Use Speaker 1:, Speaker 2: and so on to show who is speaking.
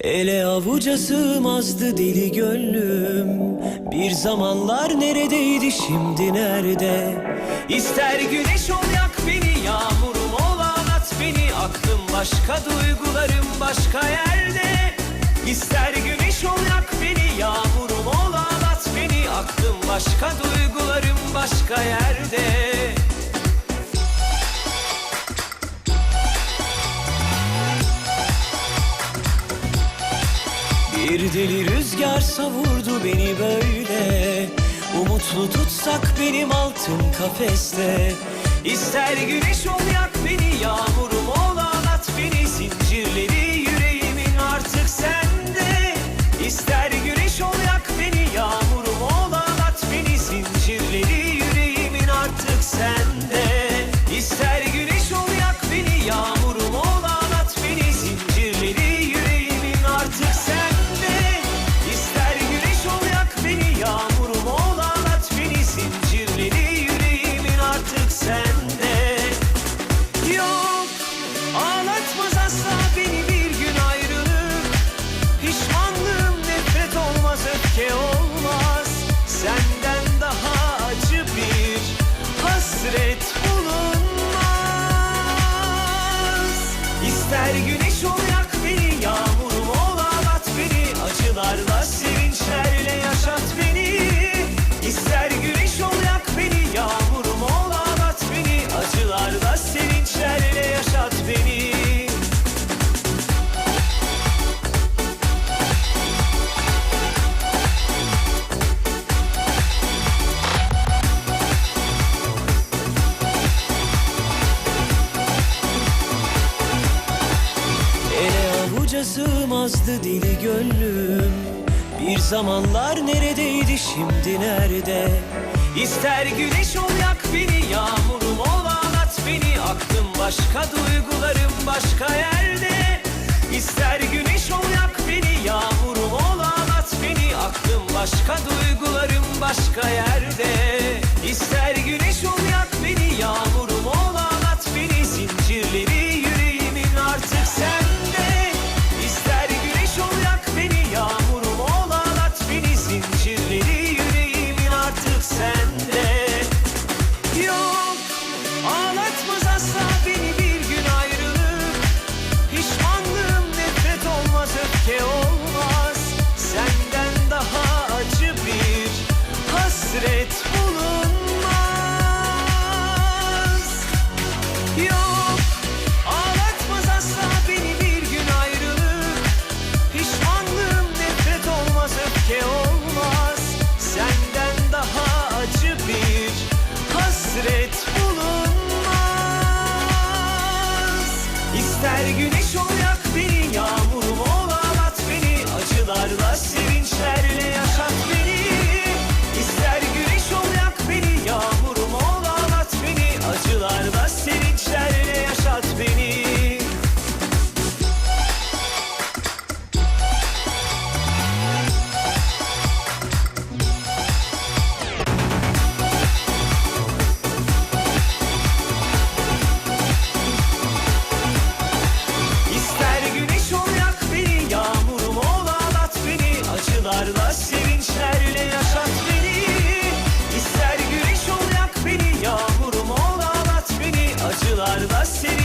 Speaker 1: Ele avuca sığmazdı deli gönlüm. Bir zamanlar neredeydi şimdi nerede? İster güneş ol yak beni Yağmurum ol ağlat beni. Aklım başka duygularım başka yerde. İster güneş ol yak beni Yağmurum ol ağlat beni. Aklım başka duygularım başka yerde Bir deli rüzgar savurdu beni böyle. Umutlu tutsak benim altın kafeste. İster güneş ol yak beni Yağmurum sığmazdı dili gönlüm. Bir zamanlar neredeydi şimdi nerede? İster güneş ol yak beni Yağmurum ol ağlat beni. Aklım başka duygularım başka yerde. İster güneş ol yak beni Yağmurum ol ağlat beni. Aklım başka duygularım başka yerde hasret Acılarla sevinçlerle yaşat beni. İster güneş ol yak beni Yağmurum ol ağlat beni. Acılarla sevinçlerle